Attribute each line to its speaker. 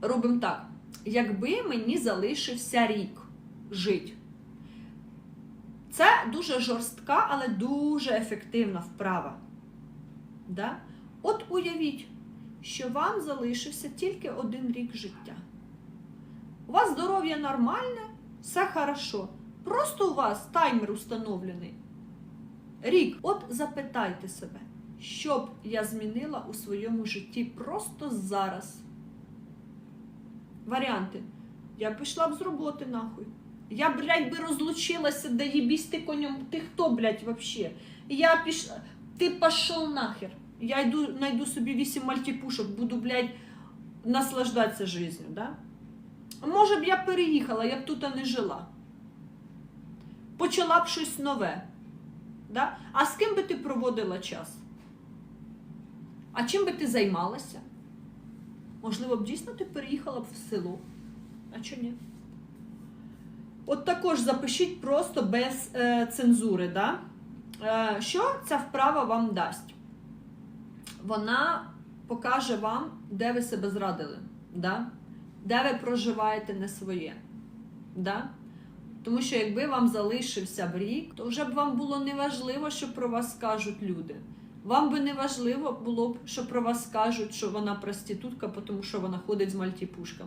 Speaker 1: Робимо так. Якби мені залишився рік жити. Це дуже жорстка, але дуже ефективна вправа. Да? От уявіть, що вам залишився тільки один рік життя. У вас здоров'я нормальне, все хорошо. Просто у вас таймер установлений. Рік. От запитайте себе, що б я змінила у своєму житті просто зараз. Варіанти. Я пішла б з роботи нахуй. Я, блядь, би розлучилася, да їбісь ти конем. Ти хто, блядь, вообще? Я пішла. Ти пішов нахер. Я йду, знайду собі вісім мальтіпушок, буду, блядь, наслаждатися життю, да? Може б я переїхала, я б тут не жила. Почала б щось нове. Да? А з ким би ти проводила час? А чим би ти займалася? Можливо, б дійсно ти переїхала б в село. А чого ні? От також запишіть просто без е, цензури. Да? Е, що ця вправа вам дасть? Вона покаже вам, де ви себе зрадили, да? де ви проживаєте не своє. Да? Тому що якби вам залишився б рік, то вже б вам було неважливо, що про вас скажуть люди. Вам би не важливо було б, що про вас скажуть, що вона проститутка, тому що вона ходить з мальтіпушками.